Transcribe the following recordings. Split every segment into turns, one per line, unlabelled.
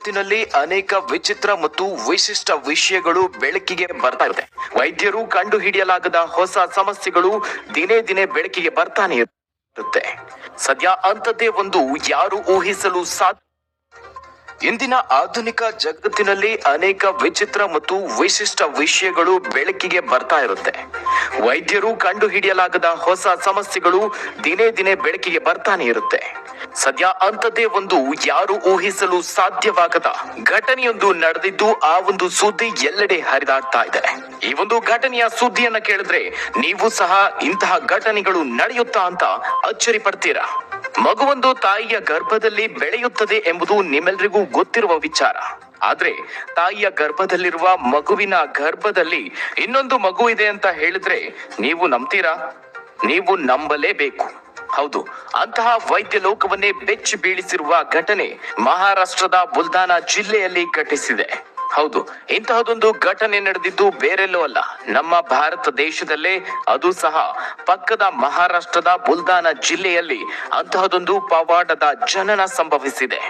ಜಗತ್ತಿನಲ್ಲಿ ಅನೇಕ ವಿಚಿತ್ರ ಮತ್ತು ವಿಶಿಷ್ಟ ವಿಷಯಗಳು ಬೆಳಕಿಗೆ ಬರ್ತಾ ಇರುತ್ತೆ. ವೈದ್ಯರು ಕಂಡು ಹಿಡಿಯಲಾಗದ ಹೊಸ ಸಮಸ್ಯೆಗಳು ದಿನೇ ದಿನೇ ಬೆಳಕಿಗೆ ಬರ್ತಾನೆ ಇರುತ್ತೆ. ಸದ್ಯ ಅಂಥದ್ದೇ ಒಂದು ಯಾರು ಊಹಿಸಲು ಸಾಧ್ಯ ಇಂದಿನ ಆಧುನಿಕ ಜಗತ್ತಿನಲ್ಲಿ ಅನೇಕ ವಿಚಿತ್ರ ಮತ್ತು ವಿಶಿಷ್ಟ ವಿಷಯಗಳು ಬೆಳಕಿಗೆ ಬರ್ತಾ ಇರುತ್ತೆ. ವೈದ್ಯರು ಕಂಡು ಹಿಡಿಯಲಾಗದ ಹೊಸ ಸಮಸ್ಯೆಗಳು ದಿನೇ ದಿನೇ ಬೆಳಕಿಗೆ ಬರ್ತಾನೆ ಇರುತ್ತೆ. ಸದ್ಯ ಅಂಥದ್ದೇ ಒಂದು ಯಾರು ಊಹಿಸಲು ಸಾಧ್ಯವಾಗದ ಘಟನೆಯೊಂದು ನಡೆದಿದ್ದು ಆ ಒಂದು ಸುದ್ದಿ ಎಲ್ಲೆಡೆ ಹರಿದಾಡ್ತಾ ಇದೆ. ಈ ಒಂದು ಘಟನೆಯ ಸುದ್ದಿಯನ್ನ ಕೇಳಿದ್ರೆ ನೀವು ಸಹ ಇಂತಹ ಘಟನೆಗಳು ನಡೆಯುತ್ತಾ ಅಂತ ಅಚ್ಚರಿ ಪಡ್ತೀರಾ? ಮಗುವೊಂದು ತಾಯಿಯ ಗರ್ಭದಲ್ಲಿ ಬೆಳೆಯುತ್ತದೆ ಎಂಬುದು ನಿಮ್ಮೆಲ್ಲರಿಗೂ ಗೊತ್ತಿರುವ ವಿಚಾರ. ಆದ್ರೆ ತಾಯಿಯ ಗರ್ಭದಲ್ಲಿರುವ ಮಗುವಿನ ಗರ್ಭದಲ್ಲಿ ಇನ್ನೊಂದು ಮಗು ಇದೆ ಅಂತ ಹೇಳಿದ್ರೆ ನೀವು ನಂಬ್ತೀರಾ? ನೀವು ನಂಬಲೇಬೇಕು. ಹೌದು, ಅಂತಹ ವೈದ್ಯ ಲೋಕವನ್ನೇ ಬೆಚ್ಚಿ ಬೀಳಿಸಿರುವ ಘಟನೆ ಮಹಾರಾಷ್ಟ್ರದ ಬುಲ್ದಾನ ಜಿಲ್ಲೆಯಲ್ಲಿ ಘಟಿಸಿದೆ. ಹೌದು, ಇಂತಹದೊಂದು ಘಟನೆ ನಡೆದಿದ್ದು ಬೇರೆಲ್ಲೂ ಅಲ್ಲ. ನಮ್ಮ ಭಾರತ ದೇಶದಲ್ಲೇ ಅದು ಸಹ ಪಕ್ಕದ ಮಹಾರಾಷ್ಟ್ರದ ಬುಲ್ದಾನ ಜಿಲ್ಲೆಯಲ್ಲಿ ಅಂತಹದೊಂದು ಪವಾಡದ ಜನನ ಸಂಭವಿಸಿದೆ.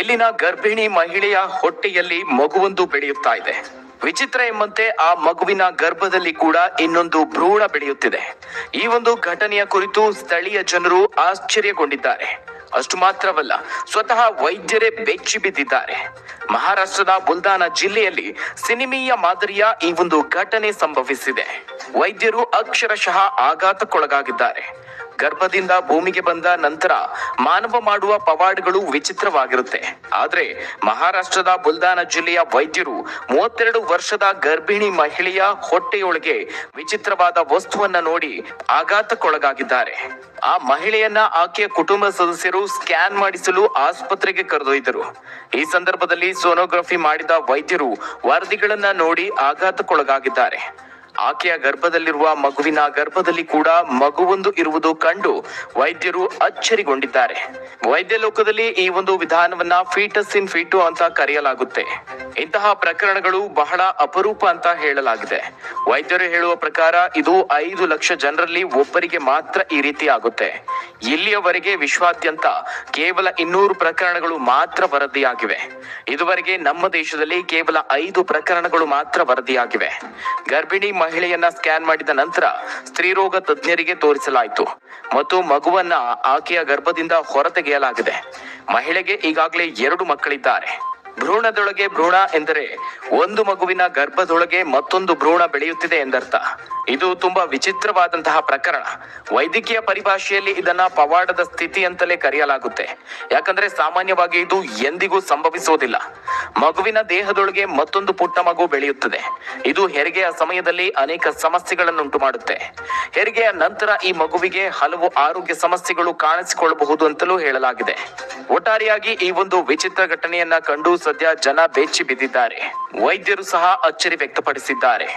ಇಲ್ಲಿನ ಗರ್ಭಿಣಿ ಮಹಿಳೆಯ ಹೊಟ್ಟೆಯಲ್ಲಿ ಮಗುವೊಂದು ಬೆಳೆಯುತ್ತಾ ಇದೆ. ವಿಚಿತ್ರ ಎಂಬಂತೆ ಆ ಮಗುವಿನ ಗರ್ಭದಲ್ಲಿ ಕೂಡ ಇನ್ನೊಂದು ಭ್ರೂಣ ಬೆಳೆಯುತ್ತಿದೆ. ಈ ಒಂದು ಘಟನೆಯ ಕುರಿತು ಸ್ಥಳೀಯ ಜನರು ಆಶ್ಚರ್ಯಗೊಂಡಿದ್ದಾರೆ. ಅಷ್ಟು ಮಾತ್ರವಲ್ಲ, ಸ್ವತಃ ವೈದ್ಯರೇ ಬೆಚ್ಚಿ ಬಿದ್ದಿದ್ದಾರೆ. ಮಹಾರಾಷ್ಟ್ರದ ಬುಲ್ದಾನ ಜಿಲ್ಲೆಯಲ್ಲಿ ಸಿನಿಮೀಯ ಮಾದರಿಯ ಈ ಒಂದು ಘಟನೆ ಸಂಭವಿಸಿದೆ. ವೈದ್ಯರು ಅಕ್ಷರಶಃ ಆಘಾತಕ್ಕೊಳಗಾಗಿದ್ದಾರೆ. ಗರ್ಭದಿಂದ ಭೂಮಿಗೆ ಬಂದ ನಂತರ ಮಾನವ ಮಾಡುವ ಪವಾಡ್ಗಳು ವಿಚಿತ್ರವಾಗಿರುತ್ತೆ. ಆದ್ರೆ ಮಹಾರಾಷ್ಟ್ರದ ಬುಲ್ದಾನ ಜಿಲ್ಲೆಯ ವೈದ್ಯರು ಮೂವತ್ತೆರಡು ವರ್ಷದ ಗರ್ಭಿಣಿ ಮಹಿಳೆಯ ಹೊಟ್ಟೆಯೊಳಗೆ ವಿಚಿತ್ರವಾದ ವಸ್ತುವನ್ನ ನೋಡಿ ಆಘಾತಕ್ಕೊಳಗಾಗಿದ್ದಾರೆ. ಆ ಮಹಿಳೆಯನ್ನ ಆಕೆಯ ಕುಟುಂಬ ಸದಸ್ಯರು ಸ್ಕ್ಯಾನ್ ಮಾಡಿಸಲು ಆಸ್ಪತ್ರೆಗೆ ಕರೆದೊಯ್ದರು. ಈ ಸಂದರ್ಭದಲ್ಲಿ ಸೋನೋಗ್ರಫಿ ಮಾಡಿದ ವೈದ್ಯರು ವರದಿಗಳನ್ನ ನೋಡಿ ಆಘಾತಕ್ಕೊಳಗಾಗಿದ್ದಾರೆ. ಆಕೆಯ ಗರ್ಭದಲ್ಲಿರುವ ಮಗುವಿನ ಗರ್ಭದಲ್ಲಿ ಕೂಡ ಮಗುವೊಂದು ಇರುವುದು ಕಂಡು ವೈದ್ಯರು ಅಚ್ಚರಿಗೊಂಡಿದ್ದಾರೆ. ವೈದ್ಯ ಲೋಕದಲ್ಲಿ ಈ ಒಂದು ವಿಧಾನವನ್ನ ಫೀಟಸ್ ಇನ್ ಫೀಟು ಅಂತ ಕರೆಯಲಾಗುತ್ತೆ. ಇಂತಹ ಪ್ರಕರಣಗಳು ಬಹಳ ಅಪರೂಪ ಅಂತ ಹೇಳಲಾಗಿದೆ. ವೈದ್ಯರು ಹೇಳುವ ಪ್ರಕಾರ ಇದು ಐದು ಲಕ್ಷ ಜನರಲ್ಲಿ ಒಬ್ಬರಿಗೆ ಮಾತ್ರ ಈ ರೀತಿ ಆಗುತ್ತೆ. ಇಲ್ಲಿಯವರೆಗೆ ವಿಶ್ವಾದ್ಯಂತ ಕೇವಲ ಇನ್ನೂರು ಪ್ರಕರಣಗಳು ಮಾತ್ರ ವರದಿಯಾಗಿವೆ. ಇದುವರೆಗೆ ನಮ್ಮ ದೇಶದಲ್ಲಿ ಕೇವಲ ಐದು ಪ್ರಕರಣಗಳು ಮಾತ್ರ ವರದಿಯಾಗಿವೆ. ಗರ್ಭಿಣಿ ಮಹಿಳೆಯನ್ನ ಸ್ಕ್ಯಾನ್ ಮಾಡಿದ ನಂತರ ಸ್ತ್ರೀರೋಗ ತಜ್ಞರಿಗೆ ತೋರಿಸಲಾಯಿತು ಮತ್ತು ಮಗುವನ್ನ ಆಕೆಯ ಗರ್ಭದಿಂದ ಹೊರತೆಗೆಯಲಾಗಿದೆ. ಮಹಿಳೆಗೆ ಈಗಾಗಲೇ ಎರಡು ಮಕ್ಕಳಿದ್ದಾರೆ. ಭ್ರೂಣದೊಳಗೆ ಭ್ರೂಣ ಎಂದರೆ ಒಂದು ಮಗುವಿನ ಗರ್ಭದೊಳಗೆ ಮತ್ತೊಂದು ಭ್ರೂಣ ಬೆಳೆಯುತ್ತಿದೆ ಎಂದರ್ಥ. ಇದು ತುಂಬಾ ವಿಚಿತ್ರವಾದಂತಹ ಪ್ರಕರಣ. ವೈದ್ಯಕೀಯ ಪರಿಭಾಷೆಯಲ್ಲಿ ಇದನ್ನ ಪವಾಡದ ಸ್ಥಿತಿ ಅಂತಲೇ ಕರೆಯಲಾಗುತ್ತೆ. ಯಾಕಂದ್ರೆ ಸಾಮಾನ್ಯವಾಗಿ ಇದು ಎಂದಿಗೂ ಸಂಭವಿಸುವುದಿಲ್ಲ. ಮಗುವಿನ ದೇಹದೊಳಗೆ ಮತ್ತೊಂದು ಪುಟ್ಟ ಮಗು ಬೆಳೆಯುತ್ತದೆ. ಇದು ಹೆರಿಗೆಯ ಸಮಯದಲ್ಲಿ ಅನೇಕ ಸಮಸ್ಯೆಗಳನ್ನುಂಟು ಮಾಡುತ್ತೆ. ಹೆರಿಗೆಯ ನಂತರ ಈ ಮಗುವಿಗೆ ಹಲವು ಆರೋಗ್ಯ ಸಮಸ್ಯೆಗಳು ಕಾಣಿಸಿಕೊಳ್ಳಬಹುದು ಅಂತಲೂ ಹೇಳಲಾಗಿದೆ. ಒಟ್ಟಾರೆಯಾಗಿ ಈ ಒಂದು ವಿಚಿತ್ರ ಘಟನೆಯನ್ನ ಕಂಡು ಸದ್ಯ ಜನ ಬೆಚ್ಚಿ ಬಿದ್ದಿದ್ದಾರೆ. ವೈದ್ಯರು ಸಹ ಅಚ್ಚರಿ ವ್ಯಕ್ತಪಡಿಸಿದ್ದಾರೆ.